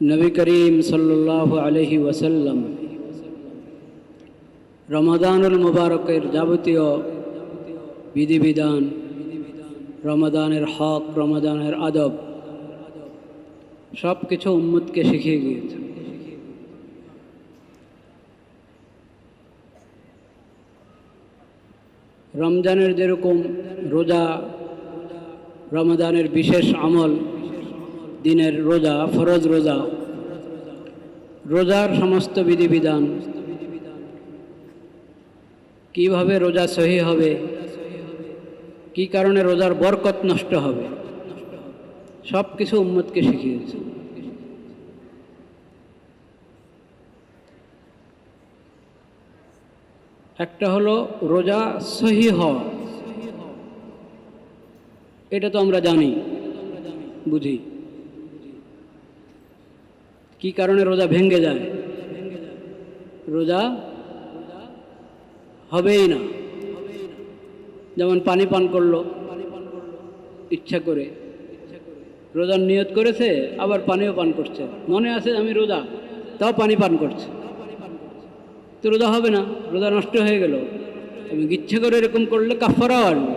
নবী করিম সাল্লাহ আলহি ওয়াসাল্লাম রমাদানুল মুবারকের যাবতীয় বিধিবিধান, রমাদানের হক, রমাদানের আদব সব কিছু উম্মতকে শিখিয়ে গিয়েছেন রমজানের যেরকম রোজা, রমাদানের বিশেষ আমল দিনের রোজা, ফরজ রোজা, রোজার সমস্ত বিধিবিধান। কীভাবে রোজা সহি হবে? কি কারণে রোজার বরকত নষ্ট হবে? সব কিছু উম্মতকে শিখিয়েছে। একটা হলো রোজা সহি হওয়া। এটা তো আমরা জানি, বুঝি। কি কারণে রোজা ভেঙ্গে যায়? রোজা হবেই না। যেমন পানি পান করল, ইচ্ছা করে। রোজার নিয়ত করেছে, আবার পানিও পান করছে। মনে আছে আমি রোজা, তাও পানি পান করছে। তো রোজা হবে না, রোজা নষ্ট হয়ে গেল। আমি ইচ্ছা করে এরকম করলে কাফারাও আনবে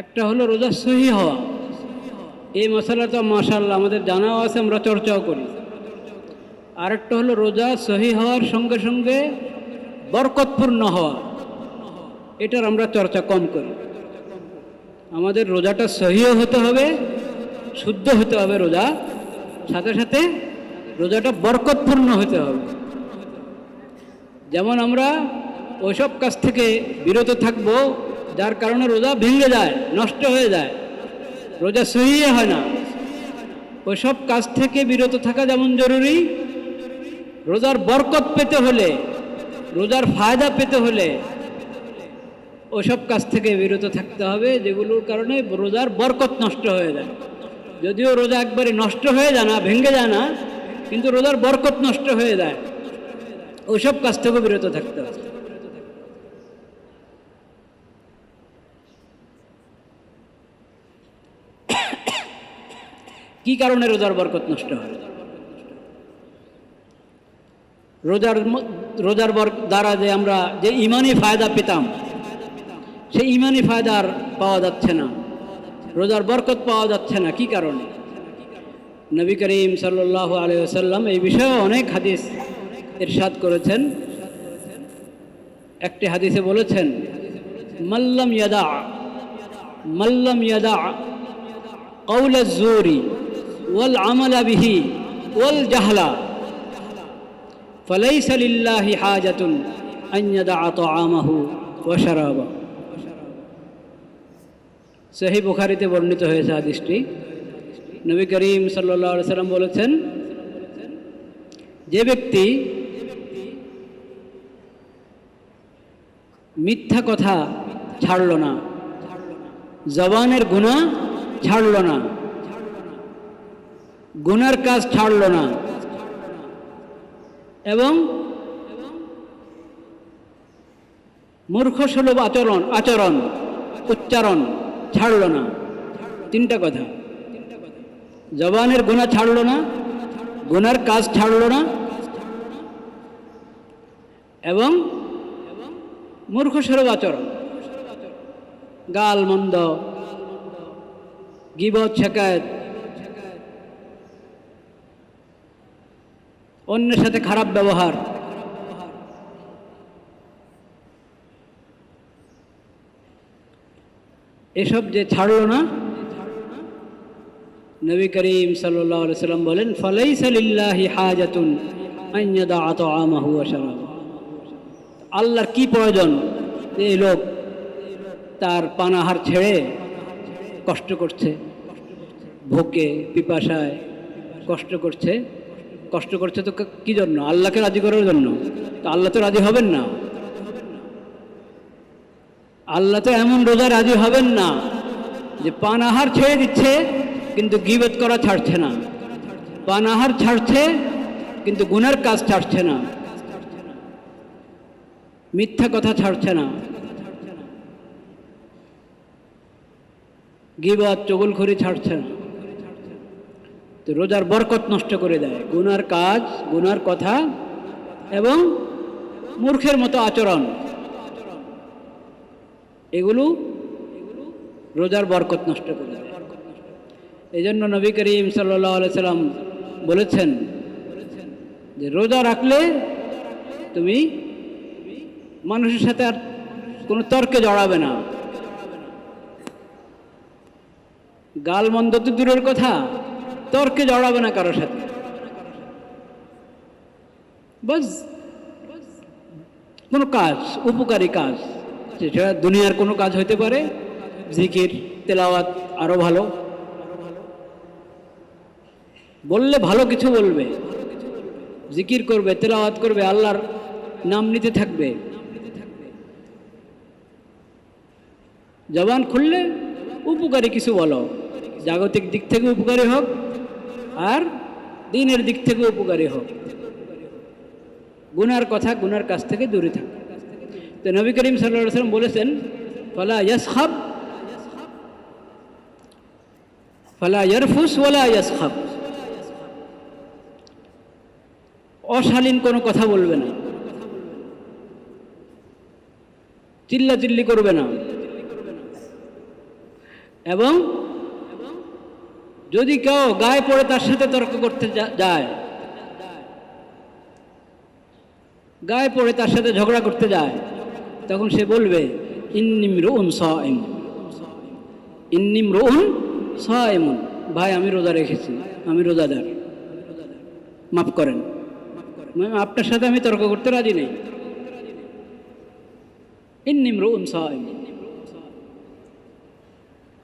একটা হলো রোজা সহি হওয়া। এই মশালাটা মাশাল্লাহ আমাদের জানাও আছে, আমরা চর্চাও করি। আরেকটা হলো রোজা সহি হওয়ার সঙ্গে সঙ্গে বরকতপূর্ণ হওয়া, এটার আমরা চর্চা কম করি। আমাদের রোজাটা সহিও হতে হবে, শুদ্ধ হতে হবে রোজা, সাথে সাথে রোজাটা বরকতপূর্ণ হতে হবে। যেমন আমরা ওইসব কাজ থেকে বিরত থাকব, যার কারণে রোজা ভেঙে যায়, নষ্ট হয়ে যায়। রোজা সহি হয় না। ওইসব কাজ থেকে বিরত থাকা যেমন জরুরি, রোজার বরকত পেতে হলে, রোজার ফায়দা পেতে হলে ওসব কাজ থেকে বিরত থাকতে হবে, যেগুলোর কারণে রোজার বরকত নষ্ট হয়ে যায়। যদিও রোজা একবারে নষ্ট হয়ে যায় না, ভেঙে যায় না, কিন্তু রোজার বরকত নষ্ট হয়ে যায়। ওসব কাজ থেকে বিরত থাকতে হবে। কি কারণে রোজার বরকত নষ্ট হয়? রোজার রোজার বর, দ্বারা যে আমরা যে ইমানি ফায়দা পেতাম, সেই ইমানি ফায়দা আর পাওয়া যাচ্ছে না। রোজার বরকত পাওয়া যাচ্ছে না, কি কারণে? নবী করিম সাল্লাহ আলিয়াল্লাম এই বিষয়ে অনেক হাদিস ইরশাদ করেছেন। একটি হাদিসে বলেছেন মাল্লাম ইয়াদা মাল্লাম ইয়াদা قول الزور والعمل به والجهل فليس لله حاجة أن يدع طعامه وشرابه সহি বুখারিতে বর্ণিত হয়েছে হাদিসটি নবী করিম সাল্লাহ সাল্লাম বলেছেন যে ব্যক্তি মিথ্যা কথা ছাড়ল না জবানের গুণা ছাড়ল না গুনার কাজ ছাড়ল না। এবং মূর্খ মূর্খসুলভ আচরণ আচরণ, উচ্চারণ ছাড়ল না। তিনটা কথা। জবানের গুণা ছাড়ল না গুনার কাজ ছাড়ল না, এবং মূর্খ মূর্খসুলভ আচরণ। গাল মন্দ, গিবত শেখায়ত অন্যের সাথে খারাপ ব্যবহার। এসব যে ছাড়ল না, নবী করিম সাল্লাম বলেন হাজাতুন আত আমাহু আশারাব আল্লাহর কি প্রয়োজন? যে এই লোক তার পানাহার ছেড়ে কষ্ট করছে, ভোকে, পিপাসায় কষ্ট করছে। কষ্ট করছে তো কি জন্য? আল্লাহকে রাজি করার জন্য। তো আল্লাহ তো রাজি হবেন না। আল্লাহ তো এমন রোজা রাজি হবেন না যে পানাহার ছেড়ে দিচ্ছে, কিন্তু গিবত করা ছাড়ছে না। পানাহার ছাড়ছে, কিন্তু গুনার কাজ ছাড়ছে না। মিথ্যা কথা ছাড়ছে না। গিবত, চগলখড়ি ছাড়ছে না। তো রোজার বরকত নষ্ট করে দেয়। গুনার কাজ, গুনার কথা এবং মূর্খের মতো আচরণ। এগুলো রোজার বরকত নষ্ট করে দেয়। এই জন্য নবী করিম সাল্লাম বলেছেন যে, রোজা রাখলে তুমি মানুষের সাথে আর কোনো তর্কে জড়াবে না। গাল মন্দ তো দূরের কথা। তর্কে জড়াবে না কারোর সাথে। বাস। কোনো কাজ, উপকারী কাজ যেটা দুনিয়ার কোনো কাজ হতে পারে, জিকির, তেলাওয়াত আরও ভালো। বললে ভালো কিছু বলবে। জিকির করবে, তেলাওয়াত করবে, আল্লাহর নাম নিতে থাকবে। জবান খুললে উপকারী কিছু বলো। জাগতিক দিক থেকে উপকারী হোক আর দিনের দিক থেকে উপকারী হোক। গুনার কথা গুনার কাছ থেকে দূরে থাক। তো নবী করিম সাল্লাম বলেছেন, ফলা ইয়াসখাব, ফলা ইয়ারফুস, ওয়ালা ইয়াসখাব। অশালীন কোনো কথা বলবে না। চিল্লা চিল্লি করবে না। এবং যদি কেউ গায়ে পড়ে তার সাথে তর্ক করতে যায়, গায়ে পড়ে তার সাথে ঝগড়া করতে যায়, তখন সে বলবে ইন্নিম রুন সাইম ইন্নিম রুন সাইমুন ভাই আমি রোজা রেখেছি, আমি রোজাদার, মাফ করেন মানে আপনার সাথে আমি তর্ক করতে রাজি নেই। ইন্নিম রুন সাইম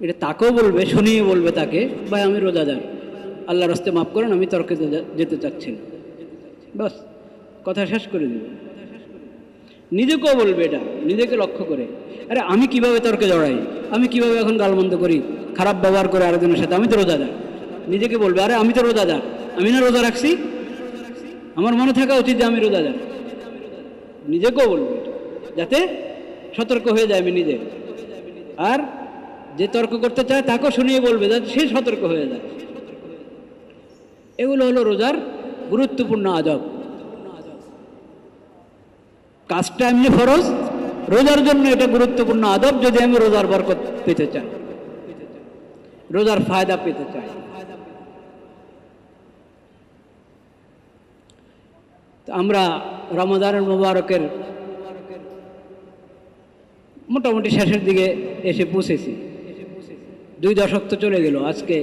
এটা তাকেও বলবে শুনিয়ে বলবে তাকে, ভাই আমি রোজাদার। আল্লাহ রাস্তে মাফ করেন, আমি তর্কে যেতে চাচ্ছি না। বাস, কথা শেষ করে দেবে নিজেকেও বলবে এটা, নিজেকে লক্ষ্য করে। আরে আমি কীভাবে তর্কে জড়াই? আমি কীভাবে এখন গালমন্দ করি? খারাপ ব্যবহার করে আরেকজনের সাথে, আমি তো রোজাদার। নিজেকে বলবে, আরে আমি তো রোজাদার, আমি না রোজা রাখছি? আমার মনে থাকা উচিত যে আমি রোজাদার। নিজেকেও বলবে যাতে সতর্ক হয়ে যায় আমি নিজে। আর যে তর্ক করতে চায় তাকেও শুনিয়ে বলবে যাতে সে সতর্ক হয়ে যায়। এগুলো হলো রোজার গুরুত্বপূর্ণ আদব কাজটা এমনি ফরজ, রোজার জন্য এটা গুরুত্বপূর্ণ আদব যদি আমি রোজার বরকত পেতে চাই। রোজার ফায়দা পেতে চাই। আমরা রমাদানের মোবারকের মোটামুটি শেষের দিকে এসে পৌঁছেছি। দুই দশক তো চলে গেল আজকে